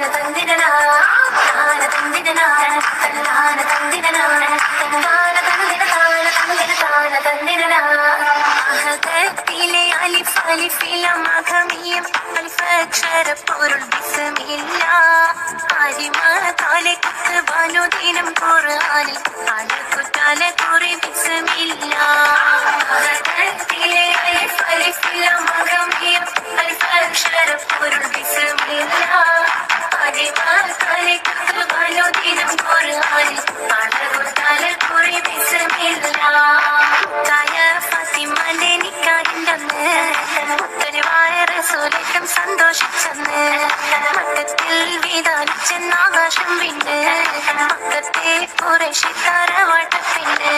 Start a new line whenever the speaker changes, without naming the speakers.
തന്നാന തന്നിടനാന തന്നിടനാന തന്നാന തന്നിടനാന തന്നാന തന്നിട താന തന്നിട താന തന്നിടനാഹത്തിലെ അലിഫ് അലിഫില മഖമിയം അൽഫക്ഷര പൊരുൾ ബിസ്മില്ല ആരിമാലെ കുത്തുവാനോ ദിനം ഖുർആനിൽ അലക്കുറ്റാലെ കുറി ബിസ്മില്ല உலகம் சந்தோஷிச்சது மட்டத்தில் வீதானிச்சன் ஆகாசம் விண்ணு பக்கத்தே புரட்சி தர வட்ட பின்னு